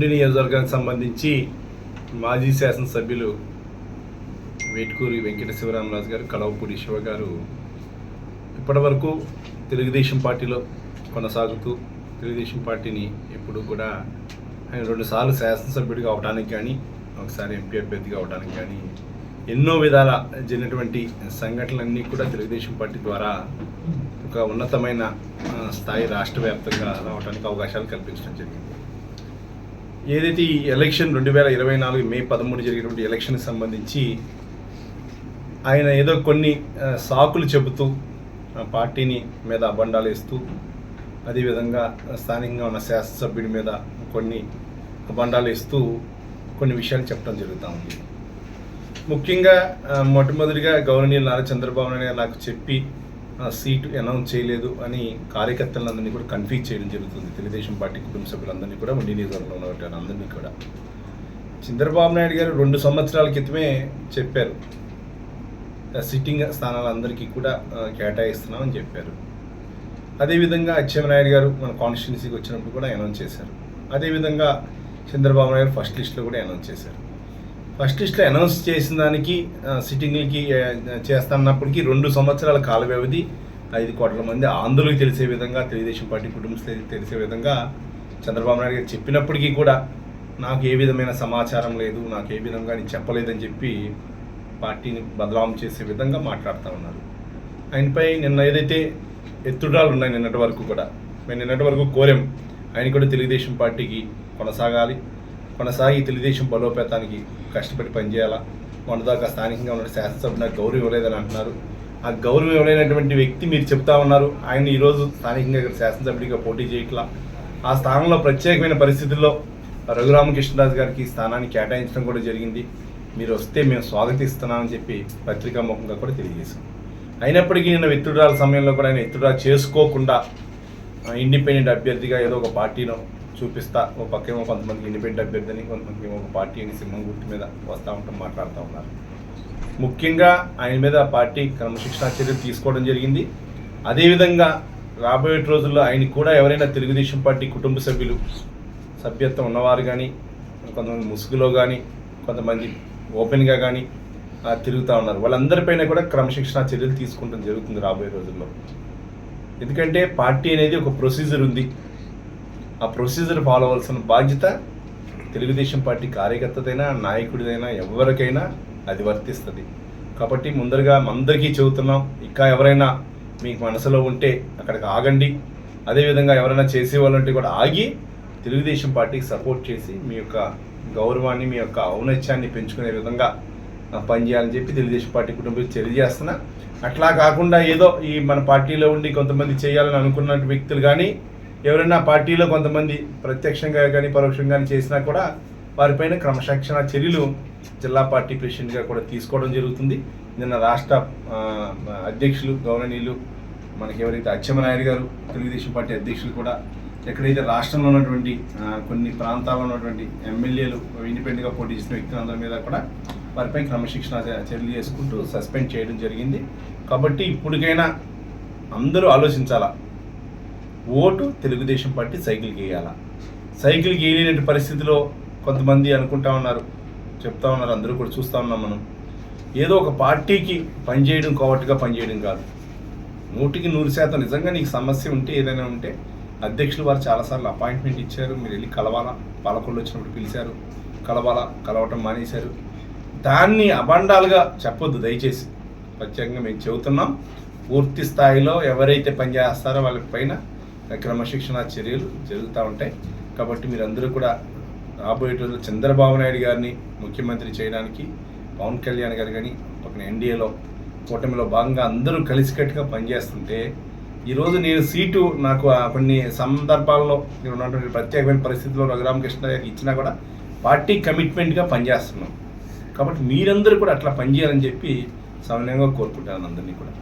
ఉండి నియోజకవర్గానికి సంబంధించి మాజీ శాసనసభ్యులు వేట్కూరి వెంకట శివరామరాజు గారు కలవపూడి శివ గారు ఇప్పటివరకు తెలుగుదేశం పార్టీలో కొనసాగుతూ తెలుగుదేశం పార్టీని ఎప్పుడు కూడా ఆయన రెండుసార్లు శాసనసభ్యుడిగా అవడానికి కానీ ఒకసారి ఎంపీ అభ్యర్థిగా అవడానికి కానీ ఎన్నో విధాల జరిగినటువంటి సంఘటనలన్నీ కూడా తెలుగుదేశం పార్టీ ద్వారా ఒక ఉన్నతమైన స్థాయి రాష్ట్ర వ్యాప్తంగా రావడానికి అవకాశాలు కల్పించడం జరిగింది. ఏదైతే ఈ ఎలక్షన్ రెండు వేల ఇరవై నాలుగు మే పదమూడు జరిగినటువంటి ఎలక్షన్కి సంబంధించి ఆయన ఏదో కొన్ని సాకులు చెబుతూ పార్టీని మీద అబండాలు వేస్తూ అదేవిధంగా స్థానికంగా ఉన్న శాసనసభ్యుడి మీద కొన్ని అబండాలు వేస్తూ కొన్ని విషయాలు చెప్పడం జరుగుతూ ఉంది. ముఖ్యంగా మొట్టమొదటిగా గవర్నీయులు నారా చంద్రబాబు నాయుడు గారు నాకు చెప్పి సీటు అనౌన్స్ చేయలేదు అని కార్యకర్తలందరినీ కూడా కన్ఫ్యూజ్ చేయడం జరుగుతుంది. తెలుగుదేశం పార్టీ కుటుంబ సభ్యులందరినీ కూడా ఉండి నియోజకవర్గంలో ఉన్నటువంటి అందరినీ కూడా. చంద్రబాబు నాయుడు గారు రెండు సంవత్సరాల క్రితమే చెప్పారు. సిట్టింగ్ స్థానాలందరికీ కూడా కేటాయిస్తున్నామని చెప్పారు. అదేవిధంగా అచ్చెన్నాయుడు గారు మన కాన్స్టిట్యున్సీకి వచ్చినప్పుడు కూడా అనౌన్స్ చేశారు. అదేవిధంగా చంద్రబాబు నాయుడు ఫస్ట్ లిస్ట్లో కూడా అనౌన్స్ చేశారు. ఫస్ట్ లిస్ట్లో అనౌన్స్ చేసిన దానికి సిట్టింగ్లకి చేస్తున్నప్పటికీ రెండు సంవత్సరాల కాల వ్యవధి ఐదు కోట్ల మంది ఆంధ్రులకు తెలిసే విధంగా తెలుగుదేశం పార్టీ కుటుంబస్తులకు తెలిసే విధంగా చంద్రబాబు నాయుడు గారు చెప్పినప్పటికీ కూడా నాకు ఏ విధమైన సమాచారం లేదు నాకు ఏ విధంగా నేను చెప్పలేదని చెప్పి పార్టీని బదలాం చేసే విధంగా మాట్లాడుతూ ఉన్నారు. ఆయనపై నిన్న ఏదైతే ఎత్తుడాలు ఉన్నాయి నిన్నటి వరకు కూడా మేము నిన్నటి వరకు కోరాం ఆయన కూడా తెలుగుదేశం పార్టీకి కొనసాగాలి కొనసాగి తెలుగుదేశం బలోపేతానికి కష్టపడి పనిచేయాలా? మొన్నదాకా స్థానికంగా ఉన్న శాసనసభ నాకు గౌరవం ఇవ్వలేదని అంటున్నారు. ఆ గౌరవం ఇవ్వలేనటువంటి వ్యక్తి మీరు చెప్తా ఉన్నారు. ఆయన ఈరోజు స్థానికంగా ఇక్కడ శాసనసభ్యుడిగా పోటీ చేయట్లా? ఆ స్థానంలో ప్రత్యేకమైన పరిస్థితుల్లో రఘురామకృష్ణదాస్ గారికి స్థానాన్ని కేటాయించడం కూడా జరిగింది. మీరు వస్తే మేము స్వాగతిస్తున్నామని చెప్పి పత్రికాముఖంగా కూడా తెలియజేశాం. అయినప్పటికీ నిన్న విత్తుడాల సమయంలో కూడా ఆయన విత్తుడా చేసుకోకుండా ఆ, ఇండిపెండెంట్ అభ్యర్థిగా ఏదో ఒక పార్టీనో చూపిస్తా. ఒక పక్కేమో కొంతమంది ఇండిపెండెంట్ అభ్యర్థిని కొంతమందికి ఏమో ఒక పార్టీ అని సింహం గుర్తు మీద వస్తూ ఉంటాం మాట్లాడుతూ ఉన్నారు. ముఖ్యంగా ఆయన మీద పార్టీ క్రమశిక్షణా చర్యలు తీసుకోవడం జరిగింది. అదేవిధంగా రాబోయే రోజుల్లో ఆయన కూడా ఎవరైనా తెలుగుదేశం పార్టీ కుటుంబ సభ్యులు సభ్యత్వం ఉన్నవారు కానీ కొంతమంది ముసుగులో కానీ కొంతమంది ఓపెన్గా కానీ తిరుగుతూ ఉన్నారు. వాళ్ళందరిపైన కూడా క్రమశిక్షణా చర్యలు తీసుకుంటాం జరుగుతుంది రాబోయే రోజుల్లో. ఎందుకంటే పార్టీ అనేది ఒక ప్రొసీజర్ ఉంది. ఆ ప్రొసీజర్ ఫాలో అవ్వాల్సిన బాధ్యత తెలుగుదేశం పార్టీ కార్యకర్తదైనా నాయకుడిదైనా ఎవరికైనా అది వర్తిస్తుంది. కాబట్టి ముందరగా అందరికీ చెబుతున్నాం ఇంకా ఎవరైనా మీకు మనసులో ఉంటే అక్కడికి ఆగండి. అదేవిధంగా ఎవరైనా చేసేవాళ్ళంటే కూడా ఆగి తెలుగుదేశం పార్టీకి సపోర్ట్ చేసి మీ యొక్క గౌరవాన్ని మీ యొక్క ఔన్నత్యాన్ని పెంచుకునే విధంగా పనిచేయాలని చెప్పి తెలుగుదేశం పార్టీ కుటుంబం తెలియజేస్తున్నా. అట్లా కాకుండా ఏదో ఈ మన పార్టీలో ఉండి కొంతమంది చేయాలని అనుకున్న వ్యక్తులు కానీ ఎవరైనా పార్టీలో కొంతమంది ప్రత్యక్షంగా కానీ పరోక్షంగా కానీ చేసినా కూడా వారిపైన క్రమశిక్షణ చర్యలు జిల్లా పార్టీ ప్రెసిడెంట్గా కూడా తీసుకోవడం జరుగుతుంది. నిన్న రాష్ట్ర అధ్యక్షులు గౌరవనీయులు మనకి ఎవరైతే అచ్చెన్నాయుడు గారు తెలుగుదేశం పార్టీ అధ్యక్షులు కూడా ఎక్కడైతే రాష్ట్రంలో ఉన్నటువంటి కొన్ని ప్రాంతాల్లో ఉన్నటువంటి ఎమ్మెల్యేలు ఇండిపెండెంట్గా పోటీ చేసిన వ్యక్తులందరి మీద కూడా వారిపై క్రమశిక్షణ చర్యలు చేసుకుంటూ సస్పెండ్ చేయడం జరిగింది. కాబట్టి ఇప్పటికైనా అందరూ ఆలోచించాలా? ఓటు తెలుగుదేశం పార్టీ సైకిల్ గీయాలా? సైకిల్ గీయలేని పరిస్థితిలో కొంతమంది అనుకుంటా ఉన్నారు చెప్తా ఉన్నారు అందరూ కూడా చూస్తూ ఉన్నాం మనం. ఏదో ఒక పార్టీకి పనిచేయడం కోవట్టుగా పనిచేయడం కాదు. నూటికి నూరు శాతం నిజంగా నీకు సమస్య ఉంటే ఏదైనా ఉంటే అధ్యక్షులు వారు చాలాసార్లు అపాయింట్మెంట్ ఇచ్చారు. మీరు వెళ్ళి కలవాలా? పాలకొల్లు వచ్చినప్పుడు పిలిచారు. కలవాలా? కలవటం మానేశారు. దాన్ని అబండాలుగా చెప్పొద్దు దయచేసి. ప్రత్యేకంగా మేము చెబుతున్నాం పూర్తి స్థాయిలో ఎవరైతే పనిచేస్తారో వాళ్ళ పైన క్రమశిక్షణ చర్యలు జరుగుతూ ఉంటాయి. కాబట్టి మీరందరూ కూడా రాబోయే రోజుల్లో చంద్రబాబు నాయుడు గారిని ముఖ్యమంత్రి చేయడానికి పవన్ కళ్యాణ్ గారు కానీ పక్కన ఎన్డీఏలో కూటమిలో భాగంగా అందరూ కలిసికట్టుగా పనిచేస్తుంటే ఈరోజు నేను సీటు నాకు కొన్ని సందర్భాల్లో నేను ఉన్నటువంటి ప్రత్యేకమైన పరిస్థితుల్లో రఘురామకృష్ణ గారికి ఇచ్చినా కూడా పార్టీ కమిట్మెంట్గా పనిచేస్తున్నాం. కాబట్టి మీరందరూ కూడా అట్లా పనిచేయాలని చెప్పి సమన్వయంగా కోరుకుంటాను అందరినీ కూడా.